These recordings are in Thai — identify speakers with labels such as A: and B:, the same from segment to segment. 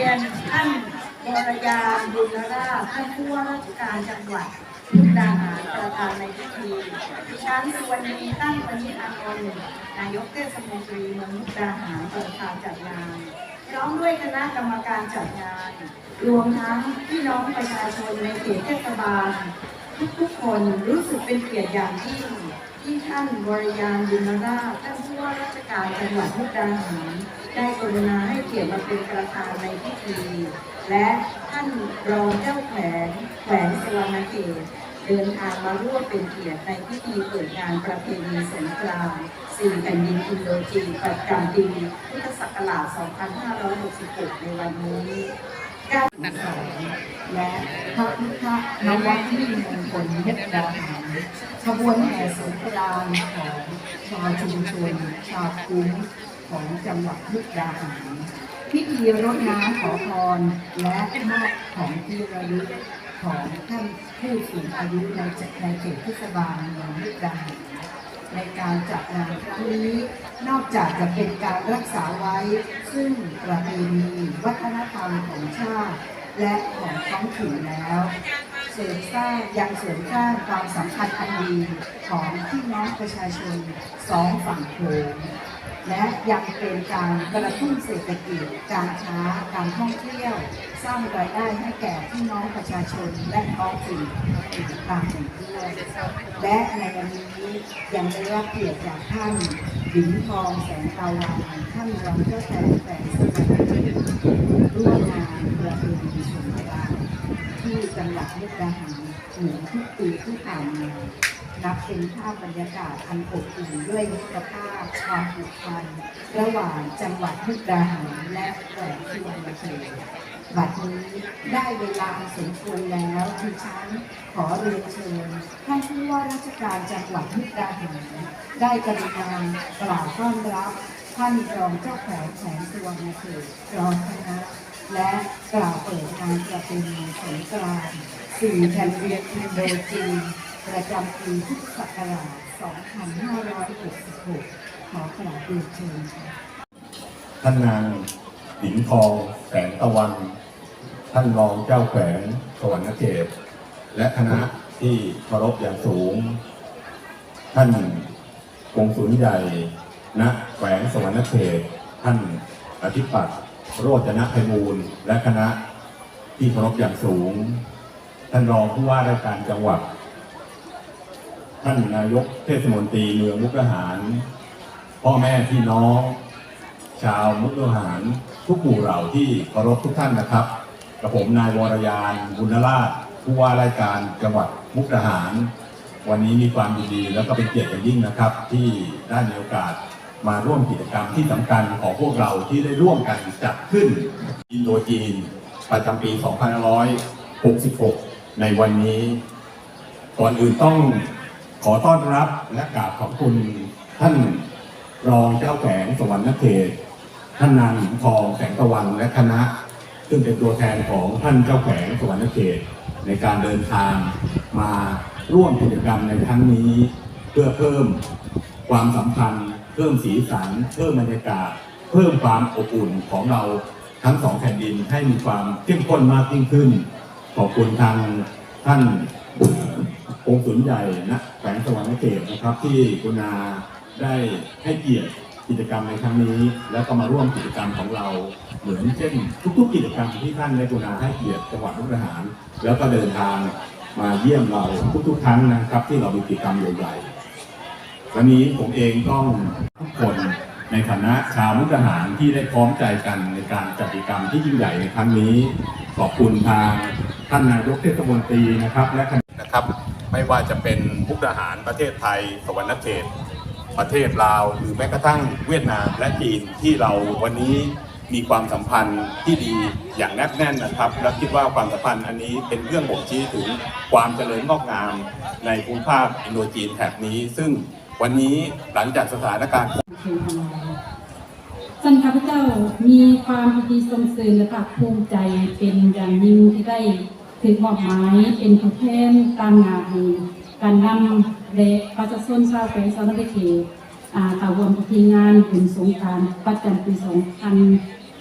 A: รียนท่านวรยาบุญราชท่านผู้ว่าราชการจังหวัดมุกดาหารประธานในพิธีดิฉันสุวรรณีตั้งปณิธานนท์นายกเทศมนตรีเมืองมุกดาหารประธานจัดงานพร้อมด้วยคณะกรรมการจัดงาน รวมทั้งพี่น้องประชาชนในเขตเทศบาล ทุกๆคนรู้สึกเป็นเกียรติอย่างยิ่งที่ท่านวรยานบุญราชท่านผู้ว่าราชการจังหวัดมุกดาหาร ได้กรุณาให้เกียรติมาเป็นประธานในพิธี และท่านรองเจ้าแขวงแขวงสวรรณเขตเดินทางมาร่วมเป็นเกียรติในพิธีเปิดงานประเพณีสงกรานต์สี่แผ่นดินอินโดจีนประจำปีพุทธศักราช 2566 ในวันนี้การสและพระพุทธนวัตที่มงคลมุกดาหารขบวนแห่สงกรานต์ของชาวชุมชนชาวคุ้ม ของจังหวัดมุกดาหารพิธีรดน้ำขอพรและมอบของที่ระลึกของท่านผู้สูงอายุในจัในเขตเทศบาลเมืองมุกดาหารในการจัดงานครั้งนี้ นอกจากจะเป็นการรักษาไว้ ซึ่งประเพณีวัฒนธรรมของชาติ และของท้องถิ่นแล้วเสริมสร้างยังเสริมสร้างความสัมพันธ์อันดีของพี่น้องประชาชนสองฝั่งโขง และยังเป็นการกระตุ้นเศรษฐกิจ การค้า การท่องเที่ยว สร้างรายได้ให้แก่พี่น้องประชาชนและท้องถิ่นอีกตามหนึ่งด้วยและในวันนี้ยังได้รับเกียรติจากท่านหญิงทองแสงตาวันท่านรองเจ้าแทนแฝงสถานร่วมงานประเพณีสงกรานต์ที่จังหวัดมุกดาหารเหมือนทุกปีที่ผ่านมา นับเป็นภาพบรรยากาศอันอบอุ่นด้วยมิตรภาพความผูกพันระหว่างจังหวัดมุกดาหารและแขวงสุวรรณเขตบัดนี้ได้เวลาสมควรแล้วที่ฉันขอเรียนเชิญท่านผู้ว่าราชการจังหวัดมุกดาหารได้กรุณากล่าวต้อนรับท่านรองเจ้าแขวงแขวงสุวรรณเขตรองคณะและกล่าวเปิดงานประเพณีสงกรานต์สี่แผ่นเรียนอินโดจีน ประจำปีพุทธศักราช 2566 ขอกราบเรียนเชิญค่ะ
B: ท่านนางหญิงทองแสงตะวัน ท่านรองเจ้าแขวงสวรรณเขตและคณะที่เคารพอย่างสูง ท่านกงสุลใหญ่ ณ แขวงสวรรณเขต ท่านอธิปัตย์โรจนะไพบูลและคณะที่เคารพอย่างสูง ท่านรองผู้ว่าราชการจังหวัด ท่านนายกเทศมนตรีเมืองมุกดาหาร พ่อแม่พี่น้อง ชาวมุกดาหารทุกหมู่เหล่าที่เคารพทุกท่านนะครับกระผมนายวรยานบุญราชผู้ว่าราชการจังหวัดมุกดาหาร วันนี้มีความยินดีแล้วก็เป็นเกียรติอย่างยิ่งนะครับ ที่ได้มีโอกาสมาร่วมกิจกรรมที่สำคัญของพวกเราที่ได้ร่วมกันจัดขึ้นอินโดจีน ประจำปี 2566 ในวันนี้ ก่อนอื่นต้อง ขอต้อนรับและกราบขอบคุณท่านรองเจ้าแขวงสวรรณเขตท่านนางหญิงทองแสงตะวันและคณะ ซึ่งเป็นตัวแทนของท่านเจ้าแขวงสวรรณเขตในการเดินทางมาร่วมกิจกรรมในครั้งนี้ เพื่อเพิ่มความสัมพันธ์เพิ่มสีสัน เพิ่มบรรยากาศ เพิ่มความอบอุ่นของเราทั้งสองแผ่นดินให้มีความเข้มข้นมากยิ่งขึ้น ขอบคุณทางท่าน องค์สุนใหญ่นะแขวงสวรรณเขตนะครับ ที่กุณาได้ให้เกียรติกิจกรรมในครั้งนี้ แล้วก็มาร่วมกิจกรรมของเราเหมือนเช่น ทุกๆ กิจกรรมที่ท่านได้กุณาให้เกียรติจังหวัดมุกดาหาร แล้วก็เดินทางมาเยี่ยมเราทุกๆครั้งนะครับ ที่เรามีกิจกรรมใหญ่ๆวันนี้ผมเองต้องทุกคนในฐานะชาวมุกดาหารที่ได้พร้อมใจกันในการจัดกิจกรรมที่ยิ่งใหญ่ในครั้งนี้ ขอบคุณทางท่านนายกเทศมนตรีนะครับและคณะนะครับ ไม่ว่าจะเป็นมุกดาหารประเทศไทย สวรรณเขต ประเทศลาว หรือแม้กระทั่งเวียดนามและจีนที่เราวันนี้มีความสัมพันธ์ที่ดีอย่างแนบแน่นนะครับ และคิดว่าความสัมพันธ์อันนี้เป็นเครื่องบ่งชี้ถึงความเจริญงอกงามในภูมิภาคอินโดจีนแถบนี้ ซึ่งวันนี้หลังจากสถานการณ์
C: ท่านข้าพเจ้ามีความดีทรงเสริญและภาคภูมิใจเป็นอย่างยิ่งที่ได้ ถือมอบหมายเป็นผู้แทนตามงานการนำและประชาชนชาวแขวงสารนเขตอ่าตาวรพิธีงานบุญสงการประจำปี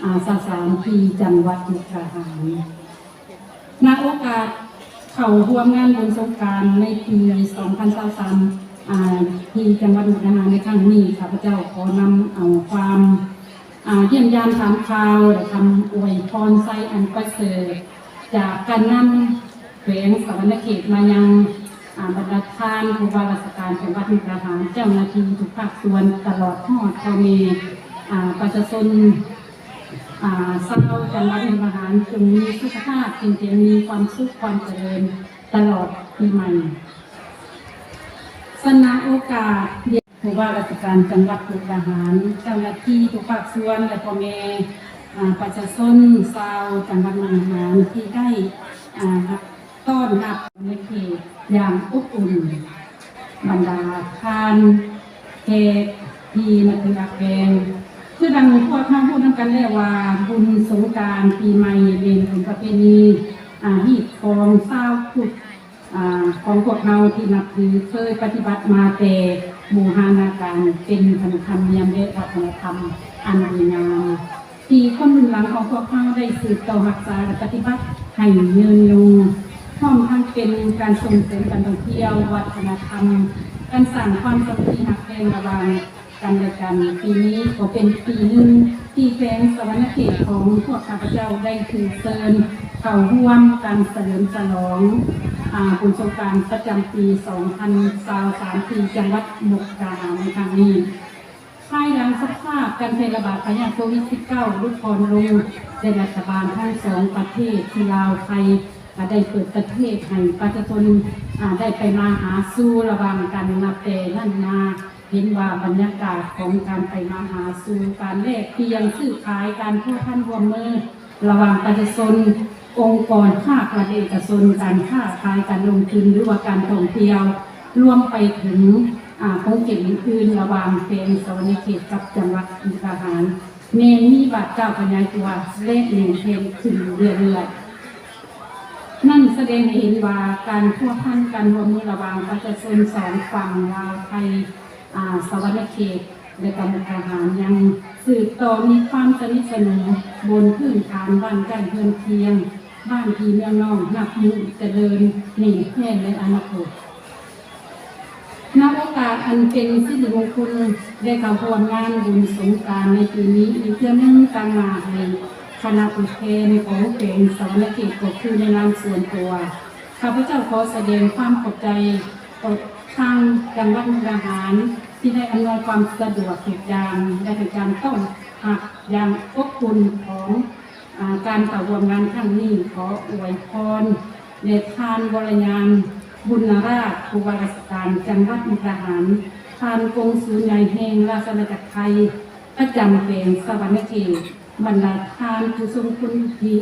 C: อาสาสามปีจังหวัดมุกดาหารณโอกาสเข้าร่วมงานบุญสงการในปี2023อ่าที่จังหวัดมุกดาหารในครั้งนี้ข้าพเจ้าขอนำเอาความอ่าเยี่ยมยามถามข่าวและคำอวยพรไซอันประเสริฐ จากการนำแขวงสวรรณเขตมายังอ่าบรรดาทานผู้ว่าราชการจังหวัดมุกดาหารเจ้าหน้าที่ทุกภาคส่วนตลอดทอดพ่อม่อ่าประชาชนอ่าชาวจังหวัดมุกดาหารจงมีสุขภาพจริงๆมีความสุขความเจริญตลอดปีใหม่สนาโอกาสเรียนผู้ว่าราชการจังหวัดมุกดาหารเจ้าหน้าที่ทุกภาคส่วนและพ่อแม่ ประชาชนชาวจังหวัดมุกดาหารที่ได้ต้อนรับในเขตอย่างอบอุ่นบรรดาทานเกตพีมาถึงอักแกงคือดังพวกข้าพูดนำกันแล้วว่าบุญสงการปีใหม่เป็นบุญประเพณีอ่าฮีดของเศร้าวพุทธอ่าของพวกเราที่นับถือเคยปฏิบัติมาแต่บูหานาการเป็นธรรมเนียมและวัฒนธรรมอันดีงาม ที่คนรุ่นหลังของพวกเราได้สืบต่อรักษาและปฏิบัติให้ยืนยงพร้อมทั้งเป็นการส่งเสริมการท่องเที่ยววัฒนธรรม การสร้างความสามัคคีหักแพงระหว่างกันและกันปีนี้ก็เป็นปีหนึ่งที่แฟงสวรรณเขตของพวกข้าพเจ้าได้ถือเชิญเข้าร่วมการเฉลิมฉลองอาบุญสงการประจำปี 2023ปีจังหวัดมุกดาหารในครั้งนี้ ภายหลังสภาพการแพร่ระบาดของยาโควิด -19 ลุกพรลงในรัฐบาลทั้งสองประเทศที่ลาวไทยได้เปิดประเทศให้ประชาชนได้ไปมาหาสู่ระว่างกันนับแต่นั่นมาเห็นว่าบรรยากาศของการไปมาหาสู่การแลกเปลี่ยนซื้อขายการทั่วท่านรวมมือ ระหว่างประชาชนองค์กรภาครัฐเอกชนการค้าขายการลงทุนหรือว่าการท่องเที่ยวรวมไปถึง อ่าของเขตอื่นระหว่างเป็นสวรรณเขตกับจังหวัดมุกดาหารเมนมีบาทเจ้าปัญญาตัวเลขหนึ่งเพนขึ้นเรื่อยๆนั่นแสดงให้เห็นว่าการพัวพันกันรวมมือระหว่างประชาชนสองฝั่งลาวไทยอาสวรรณเขตและการมุกดาหารยังสืบต่อมีความสนิทสนมบนพื้นฐานบ้านใกล้เพื่อนเคียง บ้านพี่เมืองน้องนับมือเจริญหนีแพร่ในอนาคต ณโอกาสอันเป็นสิริมงคลได้เข้าร่วมงานบุญสงกรารในปีนี้อีกเพื่อนึ่งต่างหากในคณะผู้แทนของเป็นสวรรณเขตก็คือในนามส่วนตัวข้าพเจ้าขอแสดงความขอบใจต่อทางจังหวัดมุกดาหารที่ได้อำนวยความสะดวกทุกอย่างและเป็นการต้อนรับอย่างอบอุ่นของอการเข้าร่วมงานครั้งนี้ขออวยพรเดชทานวรยาน บุญราชผู้ว่าราชการจังหวัดมุกดาหารทานกงศูนย์ใหญ่แห่งราชอาณาจักรไทย ประจำเป็นสวรรณเขตบรรดาทานผู้ทรงคุณที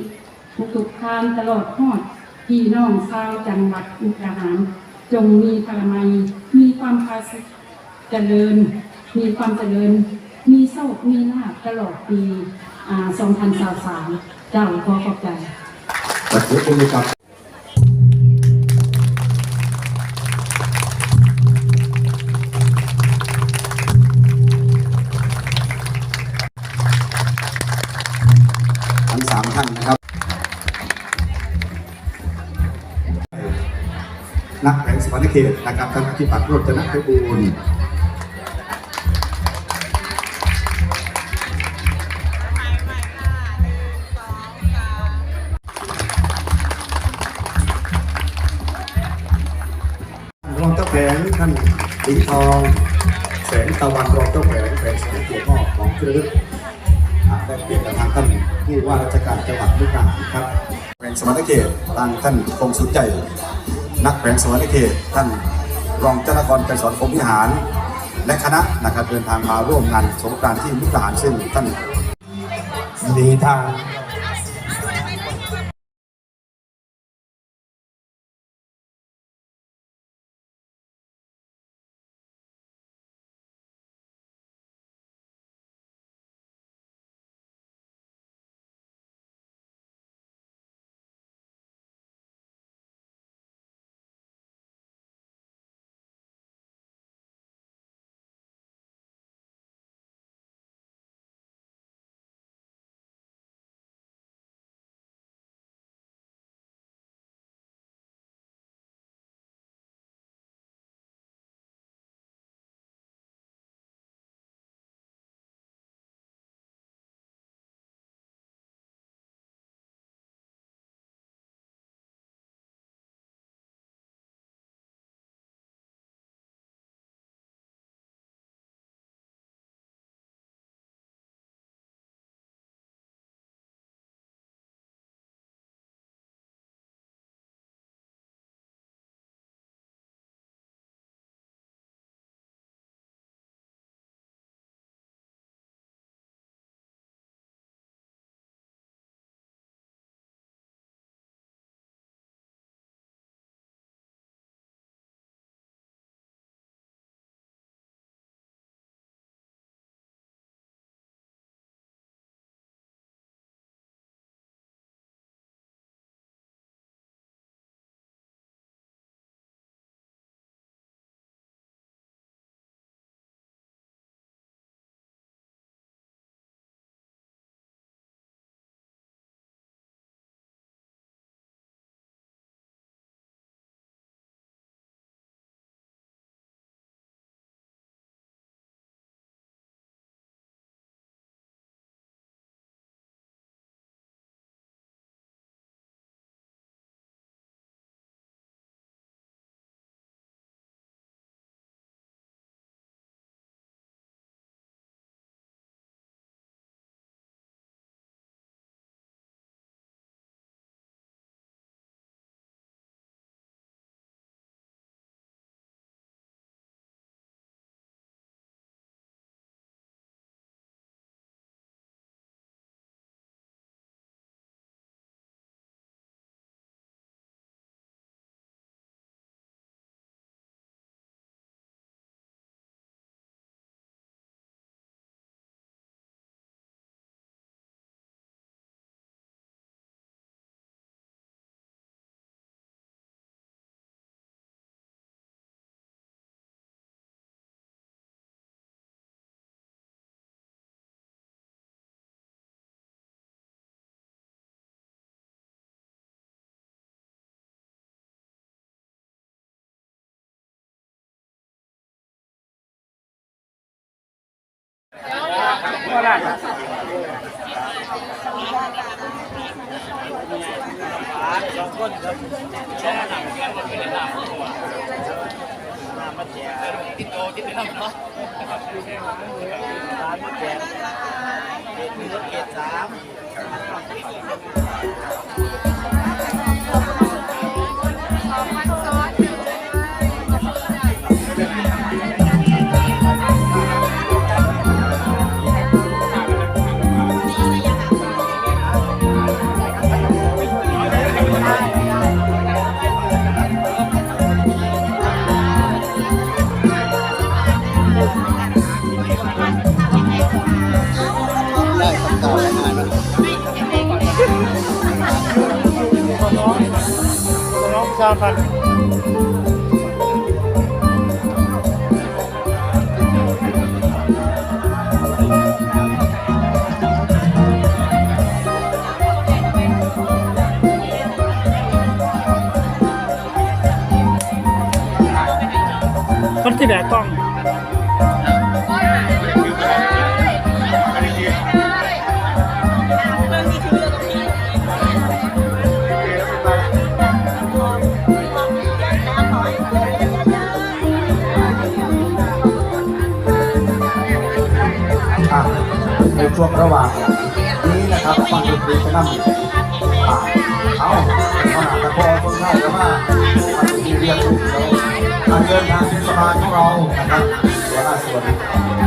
C: ทุกทุกทานตลอดทอดพี่น้องชาวจังหวัดมุกดาหาร จงมีพลามัย มีความภาสุเจริญ มีความเจริญ มีโชคมีลาภตลอดปีอ่า2023เจ้าขอขอบใจ
B: ขอบคุณครับ
D: ตนะครับท่านอธิปัตย์โรจนพิบูลรองเจ้าแผงท่านสิงทอง แสงตะวันรองเจ้าแผงแผงสวรรณเขตมอของเครืออ่าได้เปลี่ยนกับทางท่านผู้ว่าราชการจังหวัดมุกดาหารครับแขวงสวรรณเขตทางท่านคงสุดใจ นักแขวงสวรรณเขตท่านรองเจ้าหน้าที่ไกรสอนคมวิหาร และคณะนะครับเดินทางมาร่วมงานสงกรานต์ที่มุกดาหารซึ่งท่านมีทาง
E: ราชสองคนครับแช่หนังแช่หนังเป็นหนังมาแจกติดโตติดไปทำเนาะร้านมาแจกมีรถเกียร์สาม
F: น้
E: องชาพันคนที่แบกกล้อง
D: ช่วงระหว่างนี้นะครับฟังดนตรีจะนำอะเอาขนาดตะโกนคนไข้แล้วว่ามันมีเรียนรู้เราการเดินทางเทศบาลของเรานะครับหัวหน้าส่วน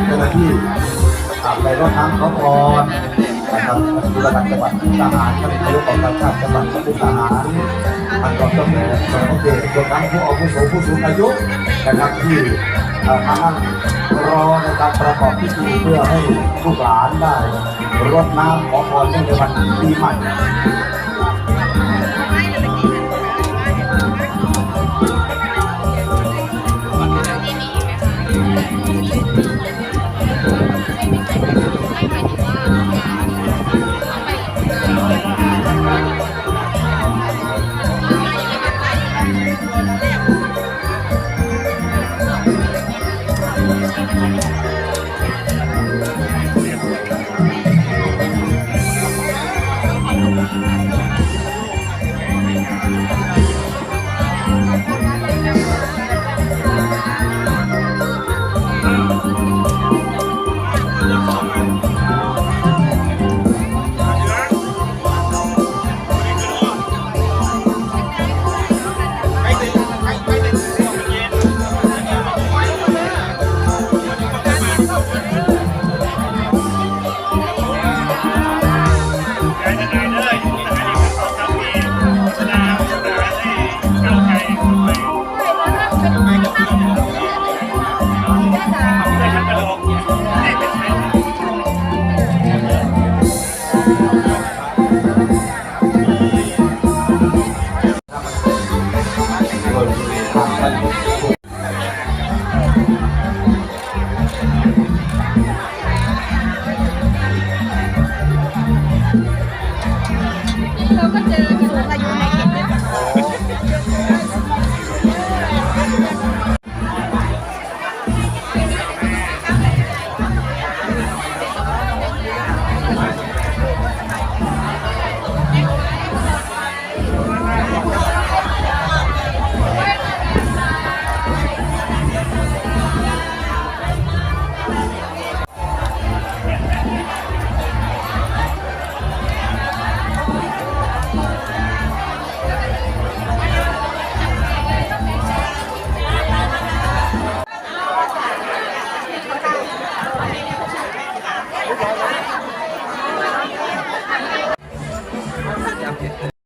D: เจ้าหน้าที่ขับไปรถน้ำเขาพรนะครับดูแลจังหวัดทหารท่านนายกองการชาติจังหวัดมุกทหารท่านรองเจ้าแม่สมเด็จรวมทั้งผู้อาวุโสผู้สูงอายุนะครับที่ มานั่งรอในการประกอบพิธีเพื่อให้ลูกหลานได้รดน้ำขอพรในวันปีใหม่